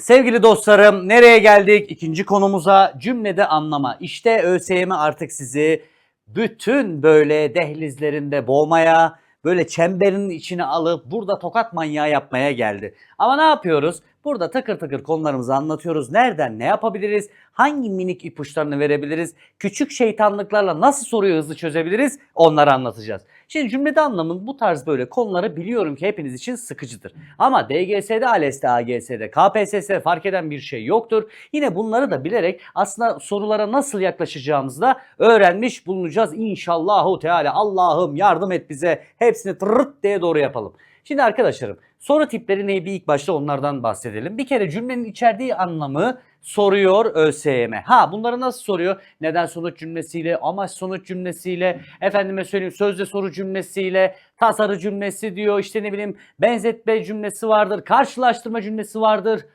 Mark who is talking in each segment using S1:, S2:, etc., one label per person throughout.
S1: Sevgili dostlarım nereye geldik? İkinci konumuza cümlede anlama. İşte ÖSYM artık sizi bütün böyle dehlizlerinde boğmaya, böyle çemberin içine alıp burada tokat manyağı yapmaya geldi. Ama ne yapıyoruz? Burada takır takır konularımızı anlatıyoruz. Nereden ne yapabiliriz? Hangi minik ipuçlarını verebiliriz? Küçük şeytanlıklarla nasıl soruyu hızlı çözebiliriz? Onları anlatacağız. Şimdi cümlede anlamın bu tarz böyle konuları biliyorum ki hepiniz için sıkıcıdır. Ama DGS'de, ALES'te, AGS'de, KPSS'de fark eden bir şey yoktur. Yine bunları da bilerek aslında sorulara nasıl yaklaşacağımızı da öğrenmiş bulunacağız. İnşallahu Teala Allah'ım yardım et bize. Hepsini tırırt diye doğru yapalım. Şimdi arkadaşlarım soru tipleri ne bir ilk başta onlardan bahsedelim. Bir kere cümlenin içerdiği anlamı soruyor ÖSYM. Ha bunları nasıl soruyor? Neden sonuç cümlesiyle, amaç sonuç cümlesiyle, efendime söyleyeyim sözde soru cümlesiyle, tasarı cümlesi diyor, işte ne bileyim benzetme cümlesi vardır, karşılaştırma cümlesi vardır.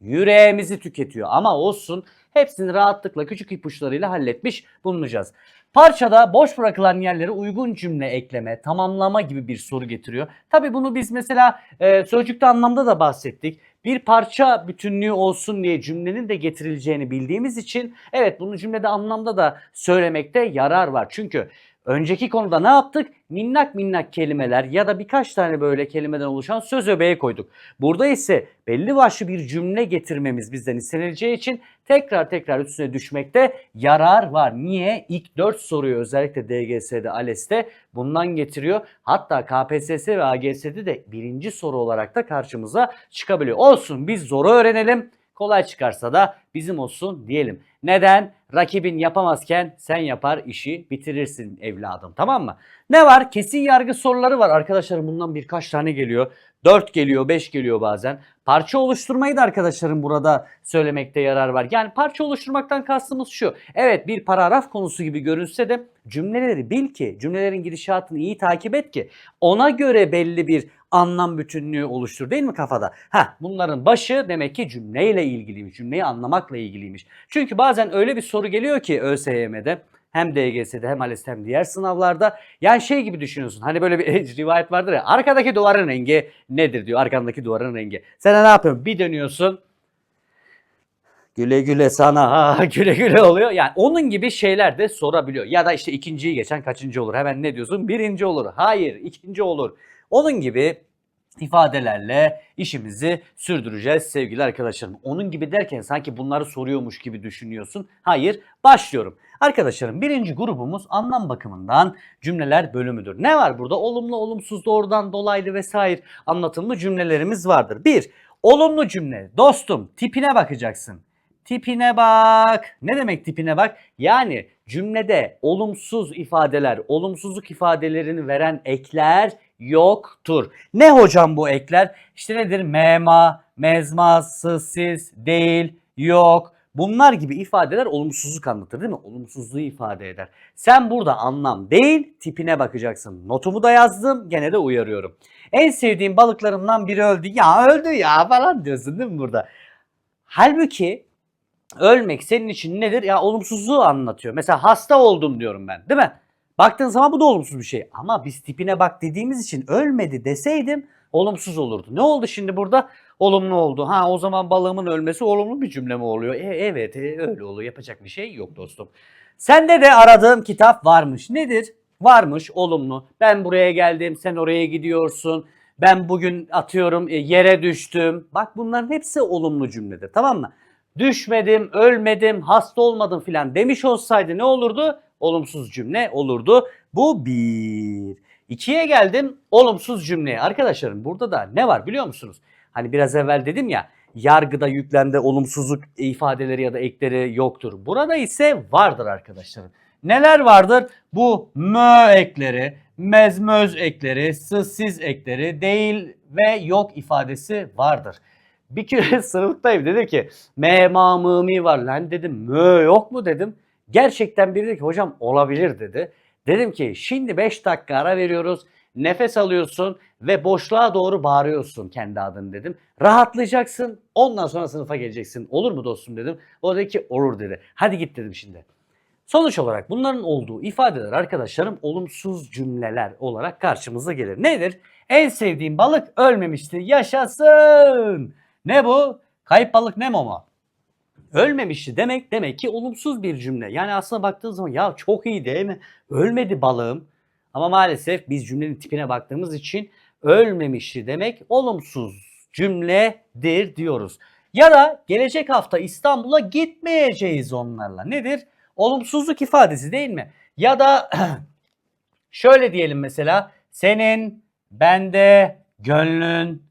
S1: Yüreğimizi tüketiyor ama olsun hepsini rahatlıkla küçük ipuçlarıyla halletmiş bulunacağız. Parçada boş bırakılan yerlere uygun cümle ekleme, tamamlama gibi bir soru getiriyor. Tabi bunu biz mesela e, sözcükte anlamda da bahsettik. Bir parça bütünlüğü olsun diye cümlenin de getirileceğini bildiğimiz için evet bunu cümlede anlamda da söylemekte yarar var. Çünkü önceki konuda ne yaptık? Minnak minnak kelimeler ya da birkaç tane böyle kelimeden oluşan söz öbeğe koyduk. Burada ise belli başlı bir cümle getirmemiz bizden istenileceği için tekrar tekrar üstüne düşmekte yarar var. Niye? İlk 4 soruyu özellikle DGS'de, ALES'te bundan getiriyor. Hatta KPSS ve AGS'de de birinci soru olarak da karşımıza çıkabiliyor. Olsun biz zoru öğrenelim. Kolay çıkarsa da bizim olsun diyelim. Neden? Rakibin yapamazken sen yapar işi bitirirsin evladım tamam mı? Ne var? Kesin yargı soruları var. Arkadaşlarım bundan birkaç tane geliyor. 4 geliyor, 5 geliyor bazen. Parça oluşturmayı da arkadaşlarım burada söylemekte yarar var. Yani parça oluşturmaktan kastımız şu. Evet bir paragraf konusu gibi görünse de cümleleri bil ki, cümlelerin gidişatını iyi takip et ki ona göre belli bir anlam bütünlüğü oluştur değil mi kafada? Ha bunların başı demek ki cümleyle ilgiliymiş, cümleyi anlamakla ilgiliymiş. Çünkü bazen öyle bir soru geliyor ki ÖSYM'de hem DGS'de hem ALES'te hem diğer sınavlarda. Yani şey gibi düşünüyorsun. Hani böyle bir rivayet vardır ya. Arkadaki duvarın rengi nedir diyor. Arkandaki duvarın rengi. Sen ne yapıyorsun? Bir dönüyorsun. Güle güle sana güle güle oluyor. Yani onun gibi şeyler de sorabiliyor. Ya da işte ikinciyi geçen kaçıncı olur? Hemen ne diyorsun? Birinci olur. Hayır ikinci olur. Onun gibi ifadelerle işimizi sürdüreceğiz sevgili arkadaşlarım. Onun gibi derken sanki bunları soruyormuş gibi düşünüyorsun. Hayır başlıyorum. Arkadaşlarım birinci grubumuz anlam bakımından cümleler bölümüdür. Ne var burada? Olumlu, olumsuz, doğrudan, dolaylı vesaire anlatımlı cümlelerimiz vardır. Bir, olumlu cümle. Dostum tipine bakacaksın. Tipine bak. Ne demek tipine bak? Yani cümlede olumsuz ifadeler, olumsuzluk ifadelerini veren ekler yoktur. Ne hocam bu ekler? İşte nedir? Mema, mezma, sızsiz, değil, yok. Bunlar gibi ifadeler olumsuzluk anlatır değil mi? Olumsuzluğu ifade eder. Sen burada anlam değil tipine bakacaksın. Notumu da yazdım gene de uyarıyorum. En sevdiğim balıklarımdan biri öldü. Ya öldü ya falan diyorsun değil mi burada? Halbuki ölmek senin için nedir? Ya olumsuzluğu anlatıyor. Mesela hasta oldum diyorum ben değil mi? Baktığın zaman bu da olumsuz bir şey. Ama biz tipine bak dediğimiz için ölmedi deseydim olumsuz olurdu. Ne oldu şimdi burada? Olumlu oldu. Ha o zaman balığımın ölmesi olumlu bir cümle mi oluyor? E, evet e, öyle oluyor. Yapacak bir şey yok dostum. Sende de aradığım kitap varmış. Nedir? Varmış olumlu. Ben buraya geldim sen oraya gidiyorsun. Ben bugün atıyorum e, yere düştüm. Bak bunların hepsi olumlu cümledir tamam mı? Düşmedim, ölmedim, hasta olmadım filan demiş olsaydı ne olurdu? Olumsuz cümle olurdu. Bu bir. İkiye geldim olumsuz cümleye. Arkadaşlarım burada da ne var biliyor musunuz? Hani biraz evvel dedim ya yargıda yüklemde olumsuzluk ifadeleri ya da ekleri yoktur. Burada ise vardır arkadaşlarım. Neler vardır? Bu mö ekleri, mezmöz ekleri, sızsiz ekleri, değil ve yok ifadesi vardır. Bir kere sınıftayım dedi ki me ma mı mi var lan dedim mö yok mu dedim. Gerçekten biri dedi ki hocam olabilir dedi. Dedim ki şimdi 5 dakika ara veriyoruz. Nefes alıyorsun ve boşluğa doğru bağırıyorsun kendi adını dedim. Rahatlayacaksın. Ondan sonra sınıfa geleceksin. Olur mu dostum dedim. O dedi ki olur dedi. Hadi git dedim şimdi. Sonuç olarak bunların olduğu ifadeler arkadaşlarım olumsuz cümleler olarak karşımıza gelir. Nedir? En sevdiğim balık ölmemişti. Yaşasın. Ne bu? Kayıp balık Nemo mu? Ölmemişti demek demek ki olumsuz bir cümle. Yani aslında baktığın zaman ya çok iyi değil mi? Ölmedi balığım. Ama maalesef biz cümlenin tipine baktığımız için ölmemişti demek olumsuz cümledir diyoruz. Ya da gelecek hafta İstanbul'a gitmeyeceğiz onlarla. Nedir? Olumsuzluk ifadesi değil mi? Ya da şöyle diyelim mesela senin bende gönlün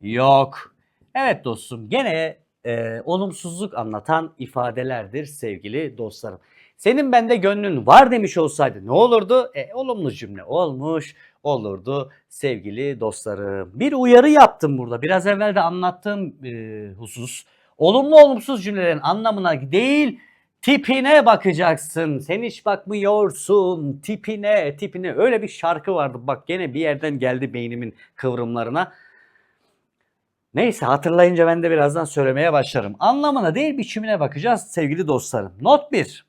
S1: yok. Evet dostum gene e, olumsuzluk anlatan ifadelerdir sevgili dostlarım. Senin bende gönlün var demiş olsaydı ne olurdu? E, olumlu cümle olmuş olurdu sevgili dostlarım. Bir uyarı yaptım burada. Biraz evvel de anlattığım e, husus. Olumlu olumsuz cümlelerin anlamına değil tipine bakacaksın. Sen hiç bakmıyorsun tipine tipine. Öyle bir şarkı vardı bak gene bir yerden geldi beynimin kıvrımlarına. Neyse hatırlayınca ben de birazdan söylemeye başlarım. Anlamına değil biçimine bakacağız sevgili dostlarım. Not 1.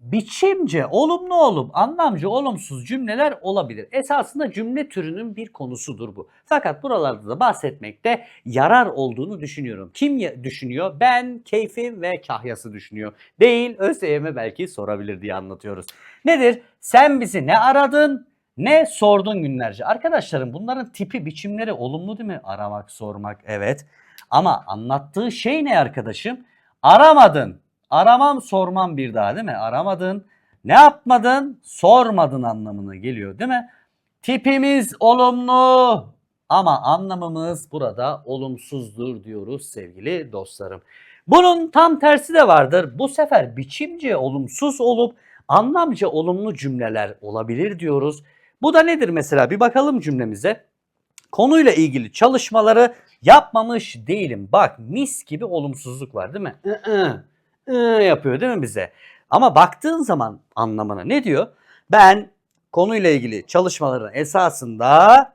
S1: Biçimce olumlu olup anlamcı olumsuz cümleler olabilir. Esasında cümle türünün bir konusudur bu. Fakat buralarda da bahsetmekte yarar olduğunu düşünüyorum. Kim düşünüyor? Ben, keyfim ve kahyası düşünüyor. Değil, ÖSYM belki sorabilir diye anlatıyoruz. Nedir? Sen bizi ne aradın? Ne sordun günlerce? Arkadaşlarım bunların tipi, biçimleri olumlu değil mi? Aramak, sormak, evet. Ama anlattığı şey ne arkadaşım? Aramadın. Aramam, sormam bir daha değil mi? Aramadın. Ne yapmadın? Sormadın anlamına geliyor değil mi? Tipimiz olumlu ama anlamımız burada olumsuzdur diyoruz sevgili dostlarım. Bunun tam tersi de vardır. Bu sefer biçimce olumsuz olup anlamca olumlu cümleler olabilir diyoruz. Bu da nedir mesela? Bir bakalım cümlemize. Konuyla ilgili çalışmaları yapmamış değilim. Bak mis gibi olumsuzluk var değil mi? I-ı, ı yapıyor değil mi bize? Ama baktığın zaman anlamına ne diyor? Ben konuyla ilgili çalışmaların esasında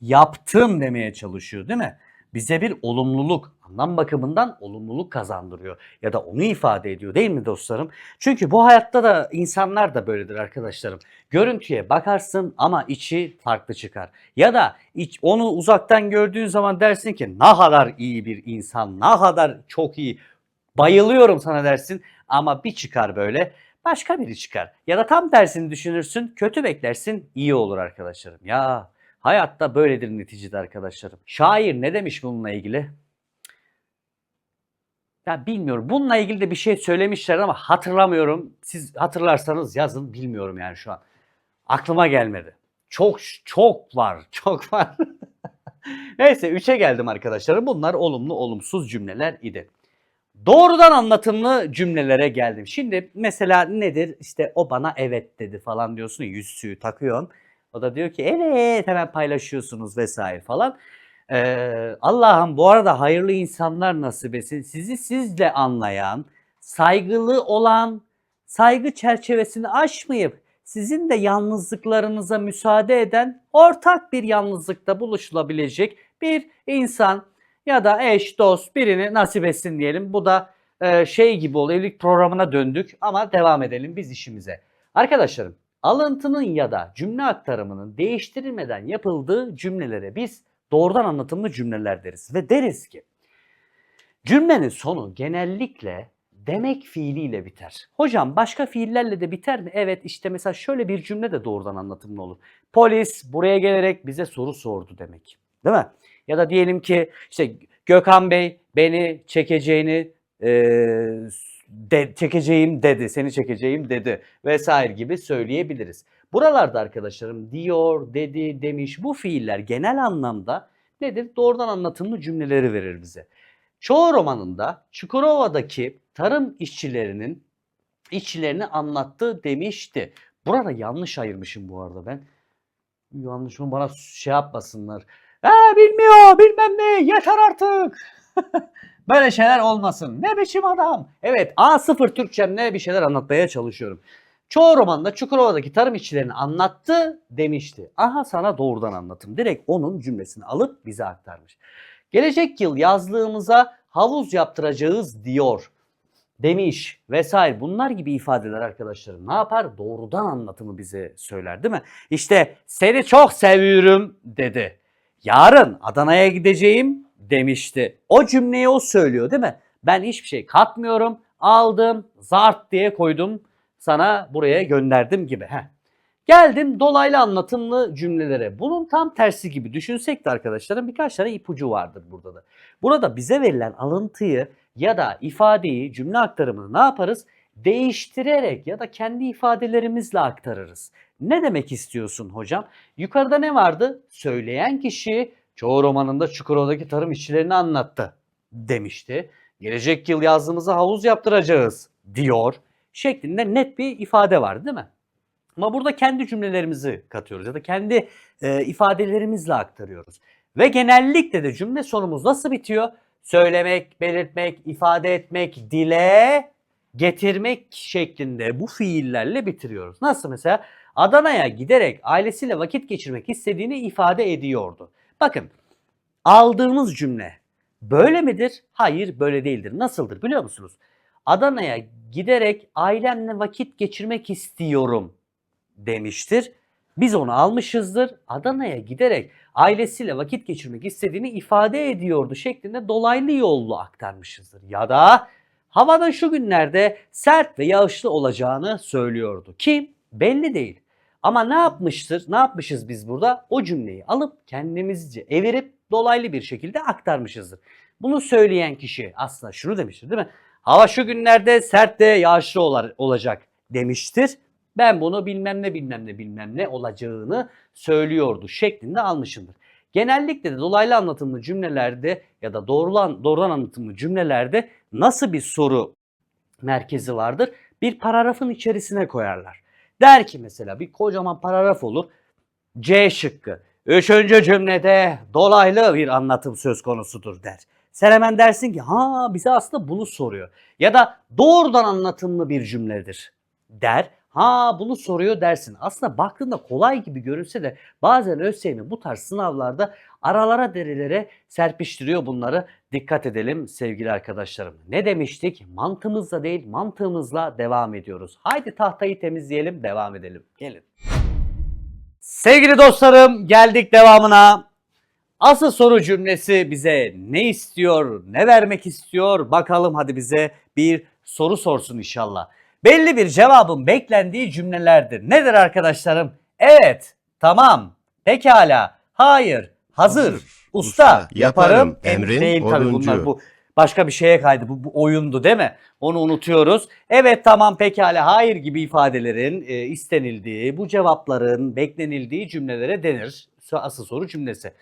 S1: yaptım demeye çalışıyor değil mi? Bize bir olumluluk, anlam bakımından olumluluk kazandırıyor ya da onu ifade ediyor değil mi dostlarım? Çünkü bu hayatta da insanlar da böyledir arkadaşlarım. Görüntüye bakarsın ama içi farklı çıkar. Ya da iç, onu uzaktan gördüğün zaman dersin ki ne kadar iyi bir insan, ne kadar çok iyi, bayılıyorum sana dersin ama bir çıkar böyle başka biri çıkar. Ya da tam tersini düşünürsün, kötü beklersin, iyi olur arkadaşlarım. Ya hayatta böyledir neticede arkadaşlarım. Şair ne demiş bununla ilgili? Ya bilmiyorum. Bununla ilgili de bir şey söylemişler ama hatırlamıyorum. Siz hatırlarsanız yazın. Bilmiyorum yani şu an. Aklıma gelmedi. Çok çok var. Çok var. Neyse 3'e geldim arkadaşlarım. Bunlar olumlu olumsuz cümleler idi. Doğrudan anlatımlı cümlelere geldim. Şimdi mesela nedir? İşte o bana evet dedi falan diyorsun. ya, Yüzüğü takıyorsun. O da diyor ki evet hemen paylaşıyorsunuz vesaire falan. Ee, Allah'ım bu arada hayırlı insanlar nasip etsin. Sizi sizle anlayan, saygılı olan, saygı çerçevesini aşmayıp sizin de yalnızlıklarınıza müsaade eden ortak bir yalnızlıkta buluşulabilecek bir insan ya da eş, dost birini nasip etsin diyelim. Bu da e, şey gibi oluyor. Evlilik programına döndük ama devam edelim biz işimize. Arkadaşlarım alıntının ya da cümle aktarımının değiştirilmeden yapıldığı cümlelere biz doğrudan anlatımlı cümleler deriz. Ve deriz ki cümlenin sonu genellikle demek fiiliyle biter. Hocam başka fiillerle de biter mi? Evet işte mesela şöyle bir cümle de doğrudan anlatımlı olur. Polis buraya gelerek bize soru sordu demek. Değil mi? Ya da diyelim ki işte Gökhan Bey beni çekeceğini e, de, çekeceğim dedi, seni çekeceğim dedi vesaire gibi söyleyebiliriz. Buralarda arkadaşlarım diyor, dedi, demiş bu fiiller genel anlamda nedir? Doğrudan anlatımlı cümleleri verir bize. Çoğu romanında Çukurova'daki tarım işçilerinin işçilerini anlattı demişti. Burada yanlış ayırmışım bu arada ben. Yanlış mı bana şey yapmasınlar. Ha bilmiyor bilmem ne yeter artık. Böyle şeyler olmasın. Ne biçim adam. Evet A0 Türkçemle bir şeyler anlatmaya çalışıyorum. Çoğu romanda Çukurova'daki tarım işçilerini anlattı demişti. Aha sana doğrudan anlatım. Direkt onun cümlesini alıp bize aktarmış. Gelecek yıl yazlığımıza havuz yaptıracağız diyor demiş vesaire bunlar gibi ifadeler arkadaşlarım ne yapar? Doğrudan anlatımı bize söyler değil mi? İşte seni çok seviyorum dedi. Yarın Adana'ya gideceğim demişti. O cümleyi o söylüyor değil mi? Ben hiçbir şey katmıyorum. Aldım, zart diye koydum. Sana buraya gönderdim gibi. Heh. Geldim dolaylı anlatımlı cümlelere. Bunun tam tersi gibi düşünsek de arkadaşlarım birkaç tane ipucu vardır burada da. Burada bize verilen alıntıyı ya da ifadeyi, cümle aktarımını ne yaparız? Değiştirerek ya da kendi ifadelerimizle aktarırız. Ne demek istiyorsun hocam? Yukarıda ne vardı? Söyleyen kişi çoğu romanında Çukurova'daki tarım işçilerini anlattı demişti. Gelecek yıl yazlığımıza havuz yaptıracağız diyor şeklinde net bir ifade var değil mi? Ama burada kendi cümlelerimizi katıyoruz ya da kendi e, ifadelerimizle aktarıyoruz. Ve genellikle de cümle sonumuz nasıl bitiyor? Söylemek, belirtmek, ifade etmek, dile getirmek şeklinde bu fiillerle bitiriyoruz. Nasıl mesela? Adana'ya giderek ailesiyle vakit geçirmek istediğini ifade ediyordu. Bakın aldığımız cümle böyle midir? Hayır böyle değildir. Nasıldır biliyor musunuz? Adana'ya giderek ailemle vakit geçirmek istiyorum demiştir. Biz onu almışızdır. Adana'ya giderek ailesiyle vakit geçirmek istediğini ifade ediyordu şeklinde dolaylı yollu aktarmışızdır. Ya da havanın şu günlerde sert ve yağışlı olacağını söylüyordu. Kim? Belli değil. Ama ne yapmıştır? Ne yapmışız biz burada? O cümleyi alıp kendimizce evirip dolaylı bir şekilde aktarmışızdır. Bunu söyleyen kişi aslında şunu demiştir değil mi? Hava şu günlerde sert ve yağışlı olacak demiştir. Ben bunu bilmem ne bilmem ne bilmem ne olacağını söylüyordu şeklinde almışımdır. Genellikle de dolaylı anlatımlı cümlelerde ya da doğrulan, doğrudan anlatımlı cümlelerde nasıl bir soru merkezi vardır? Bir paragrafın içerisine koyarlar. Der ki mesela bir kocaman paragraf olur. C şıkkı. Üçüncü cümlede dolaylı bir anlatım söz konusudur der. Sen hemen dersin ki ha bize aslında bunu soruyor. Ya da doğrudan anlatımlı bir cümledir der. Ha bunu soruyor dersin. Aslında baktığında kolay gibi görünse de bazen ÖSYM bu tarz sınavlarda aralara derelere serpiştiriyor bunları. Dikkat edelim sevgili arkadaşlarım. Ne demiştik? Mantığımızla değil mantığımızla devam ediyoruz. Haydi tahtayı temizleyelim devam edelim. Gelin. Sevgili dostlarım geldik devamına. Asıl soru cümlesi bize ne istiyor, ne vermek istiyor? Bakalım hadi bize bir soru sorsun inşallah. Belli bir cevabın beklendiği cümlelerdir. Nedir arkadaşlarım? Evet, tamam, pekala, hayır, hazır,
S2: Hazır,
S1: usta,
S2: usta,
S1: yaparım, emrin değil tabii bunlar. Bu başka bir şeye kaydı. Bu, bu oyundu değil mi? Onu unutuyoruz. Evet tamam pekala hayır gibi ifadelerin e, istenildiği, bu cevapların beklenildiği cümlelere denir. Asıl soru cümlesi.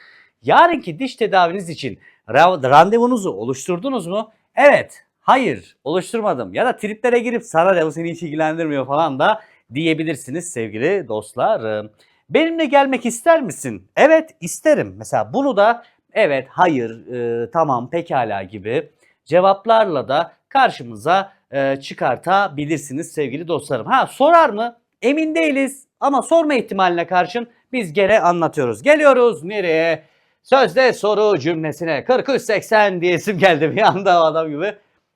S1: Yarınki diş tedaviniz için ra- randevunuzu oluşturdunuz mu? Evet, hayır, oluşturmadım. Ya da triplere girip sana bu seni hiç ilgilendirmiyor falan da diyebilirsiniz sevgili dostlarım. Benimle gelmek ister misin? Evet, isterim. Mesela bunu da evet, hayır, e, tamam, pekala gibi cevaplarla da karşımıza e, çıkartabilirsiniz sevgili dostlarım. Ha sorar mı? Emin değiliz ama sorma ihtimaline karşın biz gene anlatıyoruz. Geliyoruz nereye? Sözde soru cümlesine 4380 diyesim geldi bir anda o adam gibi.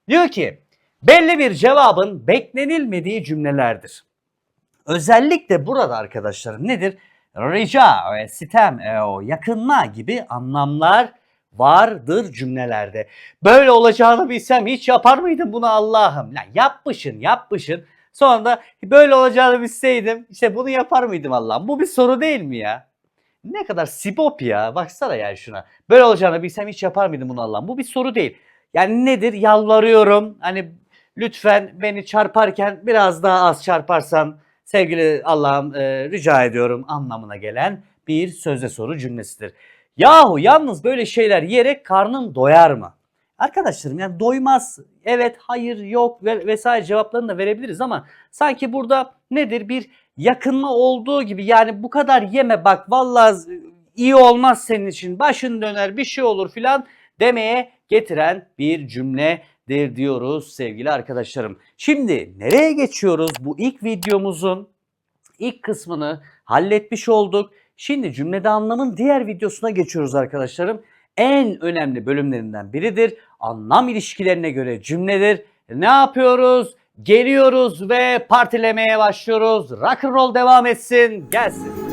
S1: Diyor ki belli bir cevabın beklenilmediği cümlelerdir. Özellikle burada arkadaşlarım nedir? Rica, e, sitem, e, o yakınma gibi anlamlar vardır cümlelerde. Böyle olacağını bilsem hiç yapar mıydım bunu Allah'ım? Lan yapmışın yapmışın. Sonra da böyle olacağını bilseydim işte bunu yapar mıydım Allah'ım? Bu bir soru değil mi ya? Ne kadar sibop ya. Baksana yani şuna. Böyle olacağını bilsem hiç yapar mıydım bunu Allah'ım? Bu bir soru değil. Yani nedir? Yalvarıyorum. Hani lütfen beni çarparken biraz daha az çarparsan sevgili Allah'ım e, rica ediyorum anlamına gelen bir sözde soru cümlesidir. Yahu yalnız böyle şeyler yiyerek karnın doyar mı? Arkadaşlarım yani doymaz. Evet, hayır, yok ve vesaire cevaplarını da verebiliriz ama sanki burada nedir bir yakınma olduğu gibi yani bu kadar yeme bak vallahi iyi olmaz senin için başın döner bir şey olur filan demeye getiren bir cümledir diyoruz sevgili arkadaşlarım. Şimdi nereye geçiyoruz? Bu ilk videomuzun ilk kısmını halletmiş olduk. Şimdi cümlede anlamın diğer videosuna geçiyoruz arkadaşlarım. En önemli bölümlerinden biridir. Anlam ilişkilerine göre cümledir. Ne yapıyoruz? Geliyoruz ve partilemeye başlıyoruz. Rock and roll devam etsin. Gelsin.